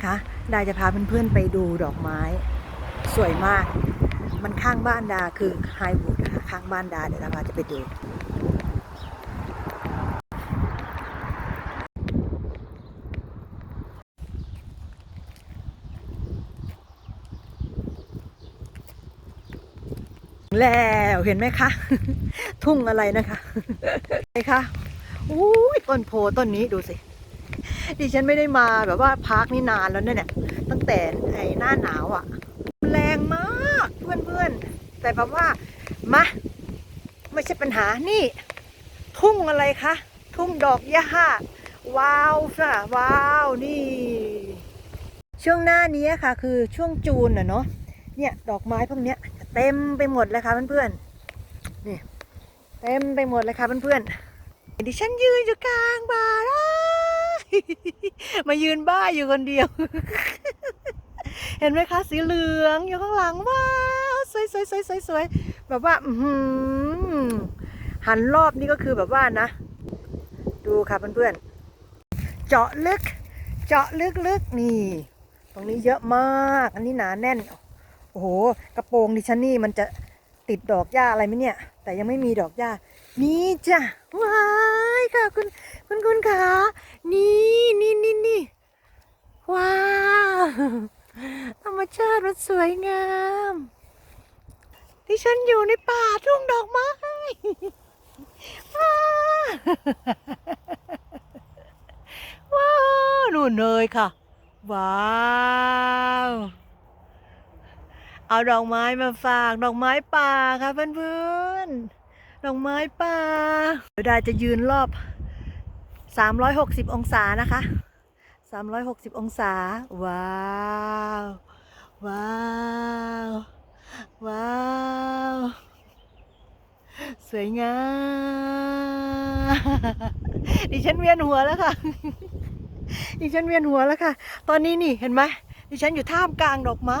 ๆคะดาจะพาเพื่อนๆไปดูดอกไม้สวยมาก มันข้างบ้านดาคือไฮวูดนะคะข้างบ้านดาเดี๋ยวดาพาจะไปดูแล้วเห็นไหมคะ ทุ่งอะไรนะคะไหนคะอุ้ยต้นโพต้นนี้ดูสิ ดิฉันไม่ได้มาแบบว่าพาร์คนี่นานแล้วเนี่ยตั้งแต่ไอ้หน้าหนาวอะ่ะแรงมากเพื่อนๆ แต่แบบว่ามาไม่ใช่ปัญหานี่ ทุ่งอะไรคะทุ่งดอกหญ้าว้าวค่ะว้าวนี่ ช่วงหน้านี้ค่ะ คือช่วงจูนอะเนาะเนี่ยดอกไม้พวกเนี้ยเต็มไปหมดเลยค่ะเพื่อนๆนี่เต็มไปหมดเลยค่ะเพื่อนๆดิฉันยืนอยู่กลางบาร์ มายืนบ้าอยู่คนเดียว เห็นไหมคะ สีเหลืองอยู่ข้างหลังว้าวสวยสวยสวยสวยสวยแบบว่าหันรอบนี่ก็คือแบบว่านะ ดูค่ะเพื่อนๆ เจาะลึก เจาะลึกๆนี่ ตรงนี้เยอะมาก อันนี้หนาแน่น โอ้โห กระโปรงดิฉันนี่มันจะติดดอกหญ้าอะไรไหมเนี่ยแต่ยังไม่มีดอกหญ้านี่จ้ะว้ายค่ะคุณคุณคุณขานี่นี่นี่นี่ว้าวธรรมชาติมันสวยงามที่ฉันอยู่ในป่าทุ่งดอกไม้ว้าววาวนู่นเลยค่ะ ว้าว เอาดอกไม้มาฝากดอกไม้ป่าค่ะเพื่อนๆดอกไม้ป่าเดี๋ยวดาจะยืนรอบ 360 องศานะคะ 360 องศา ว้าวว้าวว้าวสวยงามดิฉันเวียนหัวแล้วค่ะดิฉันเวียนหัวแล้วค่ะ ตอนนี้นี่เห็นไหมดิฉันอยู่ท่ามกลางดอกไม้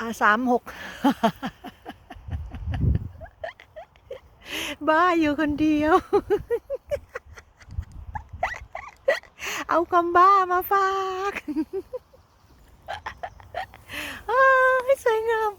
อาสามหกบ้าอยู่คนเดียว เอาความบ้ามาฝากอ้สวยงาม